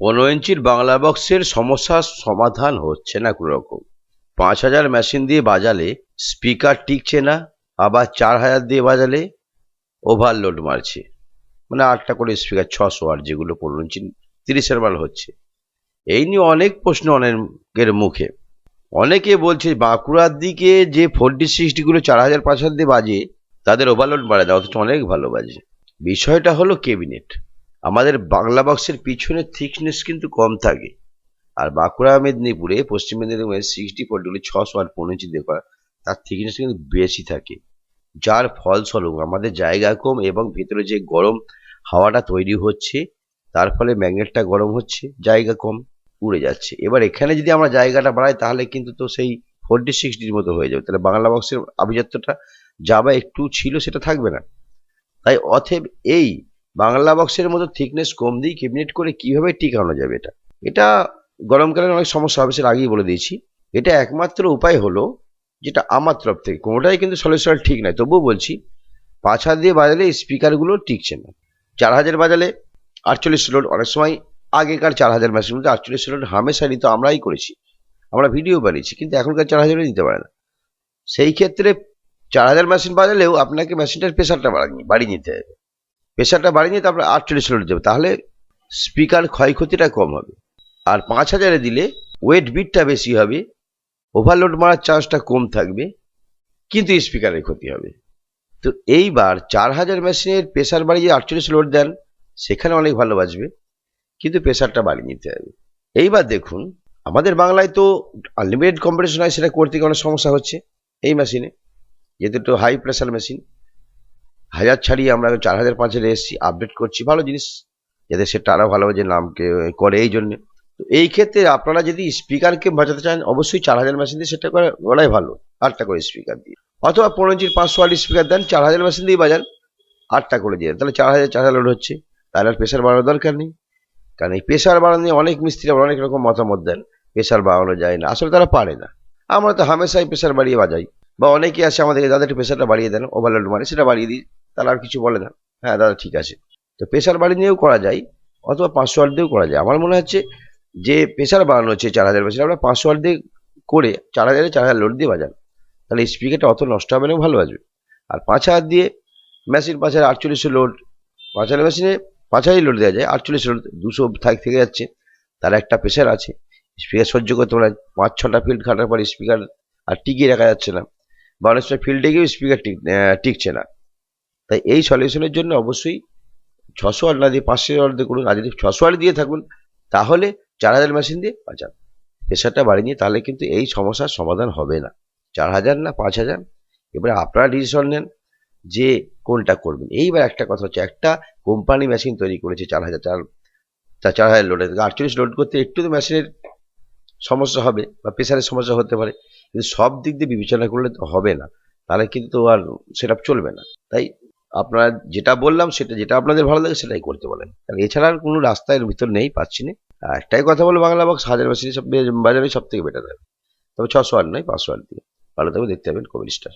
পনেরো ইঞ্চির বাংলা বক্সের সমস্যার সমাধান হচ্ছে না কোনো রকম পাঁচ হাজার মেশিন দিয়ে বাজালে স্পিকার টিকছে না, আবার চার হাজার দিয়ে বাজালে ওভারলোড মারছে। মানে আটটা করে স্পিকার, ছশো আর যেগুলো পনেরো ইঞ্চি, তিরিশের মাল হচ্ছে। এই নিয়ে অনেক প্রশ্ন অনেকের মুখে। অনেকে বলছে বাঁকুড়ার দিকে যে ফোর ডি সিক্সটিগুলো চার হাজার, পাঁচ হাজার দিয়ে বাজে, তাদের ওভারলোড মারা দেয় অথচ অনেক ভালো বাজে। বিষয়টা হলো কেবিনেট আমাদের বাংলা বক্সের পিছনে থিকনেস কিন্তু কম থাকে। আর বাঁকুড়া, মেদিনীপুরে, পশ্চিম মেদিনীপুরে সিক্সটি ফোরগুলি ছশো আর পনেরো ইঞ্চি করা তার থিকনেস কিন্তু বেশি থাকে। যার ফলস্বরূপ আমাদের জায়গা কম এবং ভিতরে যে গরম হাওয়াটা তৈরি হচ্ছে, তার ফলে ম্যাগনেটটা গরম হচ্ছে, জায়গা কম উড়ে যাচ্ছে। এবার এখানে যদি আমরা জায়গাটা বাড়াই, তাহলে কিন্তু তো সেই ফোরটি সিক্সটির মতো হয়ে যাবে। তাহলে বাংলা বক্সের আভিজাত্যটা যা বা একটু ছিল, সেটা থাকবে না। তাই অথব এই বাংলা বক্সের মতো থিকনেস কম দিয়ে ক্যাবিনেট করে কীভাবে টিকানো যাবে এটা? এটা গরমকালে অনেক সমস্যা হবে, সেটা আগেই বলে দিয়েছি। এটা একমাত্র উপায় হলো যেটা আমার তরফ থেকে। কোনোটাই কিন্তু সলিউশন ঠিক নয়। তবুও বলছি, পাঁচ হাত দিয়ে বাজালে স্পিকারগুলো টিকছে না। চার হাজার বাজালে আটচল্লিশ লোড অনেক সময় আগেকার চার হাজার মেশিনগুলো আটচল্লিশ লোড হামেশা নিত আমরাই করেছি। আমরা ভিডিও বানিয়েছি, কিন্তু এখনকার চার হাজারে নিতে পারে না। সেই ক্ষেত্রে চার হাজার মেশিন বাজালেও আপনাকে মেশিনটার প্রেশারটা বাড়িয়ে নিতে হবে। প্রেশারটা বাড়িয়ে নিয়ে তারপরে আটচল্লিশ লোড দেবে তাহলে স্পিকার ক্ষয়ক্ষতিটা কম হবে। আর পাঁচ হাজারে দিলে ওয়েট বিটটা বেশি হবে, ওভারলোড মারার চান্সটা কম থাকবে, কিন্তু স্পিকারের ক্ষতি হবে। তো এইবার চার হাজার মেশিনের প্রেশার বাড়িয়ে আটচল্লিশ লোড দেন, সেখানে অনেক ভালো বাজবে, কিন্তু প্রেশারটা বাড়িয়ে নিতে হবে। এইবার দেখুন, আমাদের বাংলায় তো আনলিমিটেড কম্পিটিশন হয়, সেটা করতে গিয়ে অনেক সমস্যা হচ্ছে এই মেশিনে যেহেতু একটু হাই প্রেশার মেশিন হাজার ছাড়িয়ে আমরা চার হাজার পাঁচ হাজার এসছি আপডেট করছি, ভালো জিনিস। যাতে সেটা আরও ভালো যে নামকে করে এই জন্যে। তো এই ক্ষেত্রে আপনারা যদি স্পিকারকে বাঁচাতে চান, অবশ্যই চার হাজার মেশিন দিয়ে সেটা করে গড়াই ভালো, আটটা করে স্পিকার দিয়ে। অথবা পনেরো ইঞ্চির পাঁচশো ওয়াট স্পিকার দেন, চার হাজার মেশিন দিয়ে বাজান, আটটা করে দিয়ে। তাহলে চার হাজার চার হাজার লোড হচ্ছে। তাহলে আর প্রেশার বাড়ানোর দরকার নেই। কারণ এই প্রেশার বাড়ানো নিয়ে অনেক মিস্ত্রি আবার অনেক রকম মতামত দেন প্রেশার বাড়ানো যায় না। আসলে তারা পারে না। আমরা তো হামেশাই প্রেশার বাড়িয়ে বাজাই। বা অনেকে আসে আমাদের দাদা একটু প্রেশারটা বাড়িয়ে দেন ওভারলোড মানে সেটা বাড়িয়ে দিই। তাহলে আর কিছু বলে না। হ্যাঁ দাদা, ঠিক আছে। তো প্রেশার বাড়িয়ে নিয়েও করা যায়, অথবা পাঁচশো ওয়াট দিয়েও করা যায়। আমার মনে হচ্ছে যে প্রেশার বাড়ানো হচ্ছে চার হাজার মেশিন আমরা পাঁচশো ওয়াট দিয়ে করে চার হাজারে চার হাজার লোড দিয়ে বাজান তাহলে স্পিকারটা অত নষ্ট হবে না, ভালো বাজবে আর পাঁচ হাজার দিয়ে মেশিন পাঁচ হাজার আটচল্লিশশো লোড পাঁচ হাজার মেশিনে পাঁচ হাজার লোড দেওয়া যায়। আটচল্লিশ লোড দুশো থাক থেকে যাচ্ছে। তার একটা প্রেশার আছে। স্পিকার সহ্য করতে পারে পাঁচ, ছটা ফিল্ড খাটার পর স্পিকার আর টিকিয়ে রাখা যাচ্ছে না। বা অনেক সময় ফিল্ডে গিয়েও স্পিকার টিক টিকছে না। তাই এই সলিউশনের জন্য অবশ্যই ছশো ওয়াট না দিয়ে পাঁচশো দিয়ে করুন। আর যদি ছশো ওয়াট দিয়ে থাকুন, তাহলে চার হাজার মেশিন দিয়ে বাঁচান। প্রেশারটা বাড়িয়ে নিয়ে তাহলে কিন্তু এই সমস্যার সমাধান হবে না। চার হাজার না পাঁচ হাজার? এবারে আপনারা ডিসিশন নেন যে কোনটা করবেন। এইবার একটা কথা হচ্ছে, একটা কোম্পানি মেশিন তৈরি করেছে চার হাজার, চার চার চার হাজার লোডে আটচল্লিশ লোড করতে একটু তো মেশিনের সমস্যা হবে বা প্রেশারের সমস্যা হতে পারে। কিন্তু সব দিক দিয়ে বিবেচনা করলে তো হবে না। তাহলে কিন্তু আর সেটা চলবে না। তাই আপনারা যেটা বললাম সেটা, যেটা আপনাদের ভালো লাগে সেটাই করতে বলেন। কারণ এছাড়া আর কোনো রাস্তা এর ভিতর নেই, পাচ্ছি না। আর একটাই কথা বলব, বাংলা বক্স হাজার বাসিনী সব, বাজারে সব থেকে বেটার হবে। তবে ছশো আট নয়, পাঁচশো আট দিয়ে। ভালো থাকবে দেখতে পাবেন কবির স্টার।